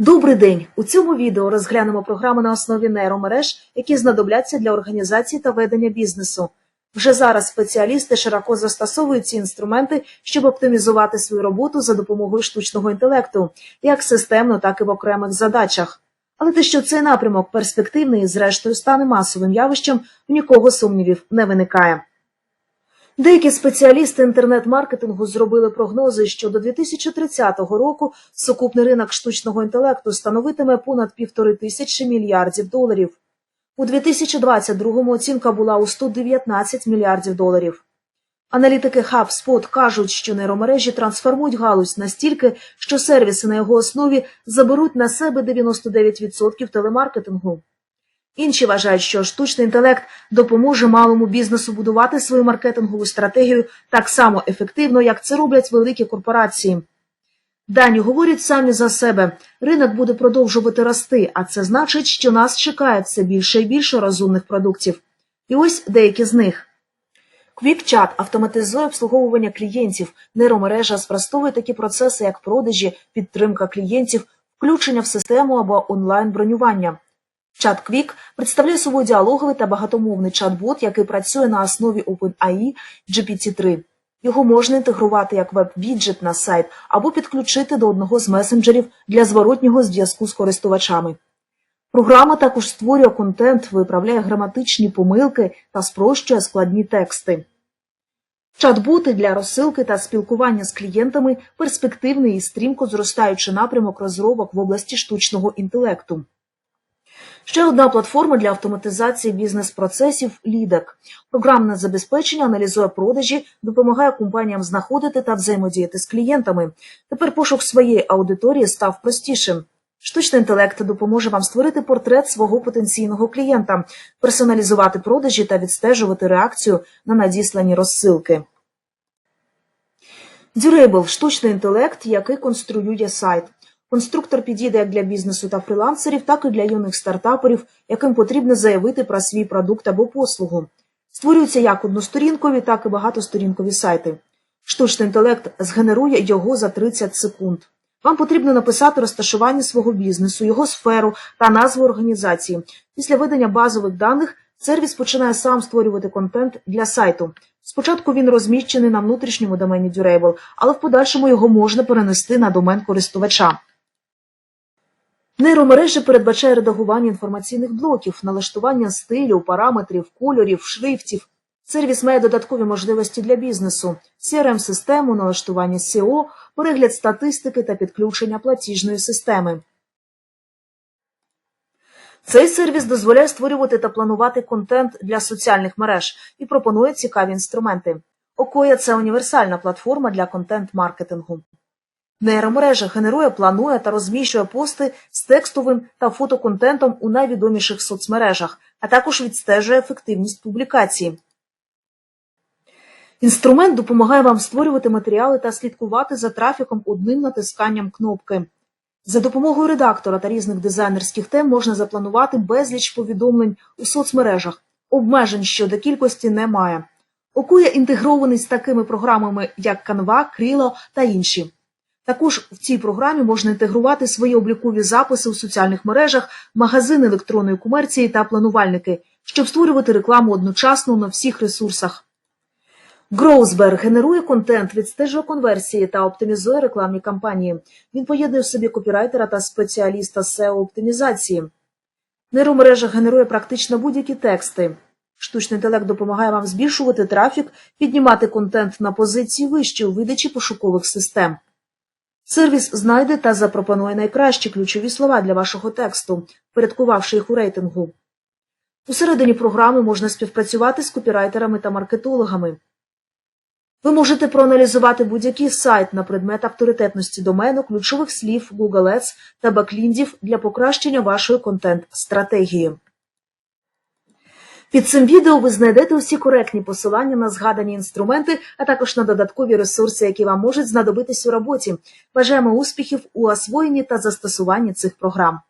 Добрий день! У цьому відео розглянемо програми на основі нейромереж, які знадобляться для організації та ведення бізнесу. Вже зараз спеціалісти широко застосовують ці інструменти, щоб оптимізувати свою роботу за допомогою штучного інтелекту, як системно, так і в окремих задачах. Але те, що цей напрямок перспективний і зрештою стане масовим явищем, у нікого сумнівів не виникає. Деякі спеціалісти інтернет-маркетингу зробили прогнози, що до 2030 року сукупний ринок штучного інтелекту становитиме понад півтори тисячі мільярдів доларів. У 2022 оцінка була у 119 мільярдів доларів. Аналітики HubSpot кажуть, що нейромережі трансформують галузь настільки, що сервіси на його основі заберуть на себе 99% телемаркетингу. Інші вважають, що штучний інтелект допоможе малому бізнесу будувати свою маркетингову стратегію так само ефективно, як це роблять великі корпорації. Дані говорять самі за себе. Ринок буде продовжувати рости, а це значить, що нас чекає все більше і більше розумних продуктів. І ось деякі з них. QuickChat автоматизує обслуговування клієнтів, нейромережа спростовує такі процеси, як продажі, підтримка клієнтів, включення в систему або онлайн-бронювання. Чат Quick представляє собою діалоговий та багатомовний чат-бот, який працює на основі OpenAI GPT-3. Його можна інтегрувати як веб-віджит на сайт або підключити до одного з месенджерів для зворотнього зв'язку з користувачами. Програма також створює контент, виправляє граматичні помилки та спрощує складні тексти. Чат-боти для розсилки та спілкування з клієнтами перспективний і стрімко зростаючий напрямок розробок в області штучного інтелекту. Ще одна платформа для автоматизації бізнес-процесів Лідек. Програмне забезпечення аналізує продажі, допомагає компаніям знаходити та взаємодіяти з клієнтами. Тепер пошук своєї аудиторії став простішим. Штучний інтелект допоможе вам створити портрет свого потенційного клієнта, персоналізувати продажі та відстежувати реакцію на надіслані розсилки. Durable – штучний інтелект, який конструює сайт. Конструктор підійде як для бізнесу та фрілансерів, так і для юних стартаперів, яким потрібно заявити про свій продукт або послугу. Створюються як односторінкові, так і багатосторінкові сайти. Штучний інтелект згенерує його за 30 секунд. Вам потрібно написати розташування свого бізнесу, його сферу та назву організації. Після видання базових даних сервіс починає сам створювати контент для сайту. Спочатку він розміщений на внутрішньому домені Durable, але в подальшому його можна перенести на домен користувача. Нейромережі передбачає редагування інформаційних блоків, налаштування стилю, параметрів, кольорів, шрифтів. Сервіс має додаткові можливості для бізнесу, CRM-систему, налаштування SEO, перегляд статистики та підключення платіжної системи. Цей сервіс дозволяє створювати та планувати контент для соціальних мереж і пропонує цікаві інструменти. Окоя це універсальна платформа для контент-маркетингу. Нейромережа генерує, планує та розміщує пости з текстовим та фотоконтентом у найвідоміших соцмережах, а також відстежує ефективність публікації. Інструмент допомагає вам створювати матеріали та слідкувати за трафіком одним натисканням кнопки. За допомогою редактора та різних дизайнерських тем можна запланувати безліч повідомлень у соцмережах. Обмежень щодо кількості немає. Окуя інтегрований з такими програмами, як Canva, Krilo та інші. Також в цій програмі можна інтегрувати свої облікові записи у соціальних мережах, магазини електронної комерції та планувальники, щоб створювати рекламу одночасно на всіх ресурсах. Гроузберг генерує контент, відстежує конверсії та оптимізує рекламні кампанії. Він поєднує в собі копірайтера та спеціаліста SEO-оптимізації. Нейромережа генерує практично будь-які тексти. Штучний інтелект допомагає вам збільшувати трафік, піднімати контент на позиції вище у видачі пошукових систем. Сервіс знайде та запропонує найкращі ключові слова для вашого тексту, порядкувавши їх у рейтингу. Усередині програми можна співпрацювати з копірайтерами та маркетологами. Ви можете проаналізувати будь-який сайт на предмет авторитетності домену, ключових слів, Google Ads та бакліндів для покращення вашої контент-стратегії. Під цим відео ви знайдете усі коректні посилання на згадані інструменти, а також на додаткові ресурси, які вам можуть знадобитись у роботі. Бажаємо успіхів у освоєнні та застосуванні цих програм.